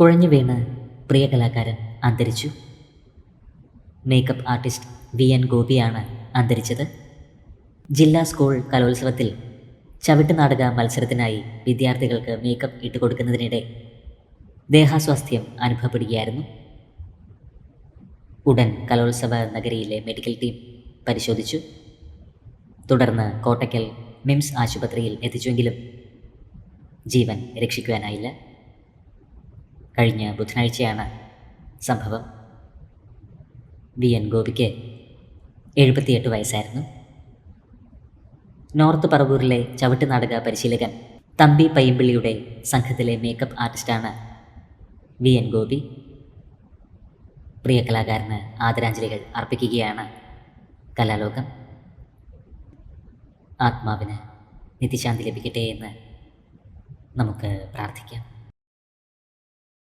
കുഴഞ്ഞു വീണ് പ്രിയ കലാകാരൻ അന്തരിച്ചു. മേക്കപ്പ് ആർട്ടിസ്റ്റ് വി എൻ ഗോപിയാണ് അന്തരിച്ചത്. ജില്ലാ സ്കൂൾ കലോത്സവത്തിൽ ചവിട്ട് നാടക മത്സരത്തിനായി വിദ്യാർത്ഥികൾക്ക് മേക്കപ്പ് ഇട്ടുകൊടുക്കുന്നതിനിടെ ദേഹാസ്വാസ്ഥ്യം അനുഭവപ്പെടുകയായിരുന്നു. ഉടൻ കലോത്സവ നഗരിയിലെ മെഡിക്കൽ ടീം പരിശോധിച്ചു. തുടർന്ന് കോട്ടയ്ക്കൽ മിംസ് ആശുപത്രിയിൽ എത്തിച്ചുവെങ്കിലും ജീവൻ രക്ഷിക്കുവാനായില്ല. കഴിഞ്ഞ ബുധനാഴ്ചയാണ് സംഭവം. വി. എൻ. ഗോപിക്ക് എഴുപത്തിയെട്ട് വയസ്സായിരുന്നു. നോർത്ത് പറവൂരിലെ ചവിട്ട് നാടക പരിശീലകൻ തമ്പി പയ്യമ്പിള്ളിയുടെ സംഘത്തിലെ മേക്കപ്പ് ആർട്ടിസ്റ്റാണ് വി. എൻ. ഗോപി. പ്രിയ കലാകാരന് ആദരാഞ്ജലികൾ അർപ്പിക്കുകയാണ് കലാലോകം. ആത്മാവിന് നിത്യശാന്തി ലഭിക്കട്ടെ എന്ന് നമുക്ക് പ്രാർത്ഥിക്കാം.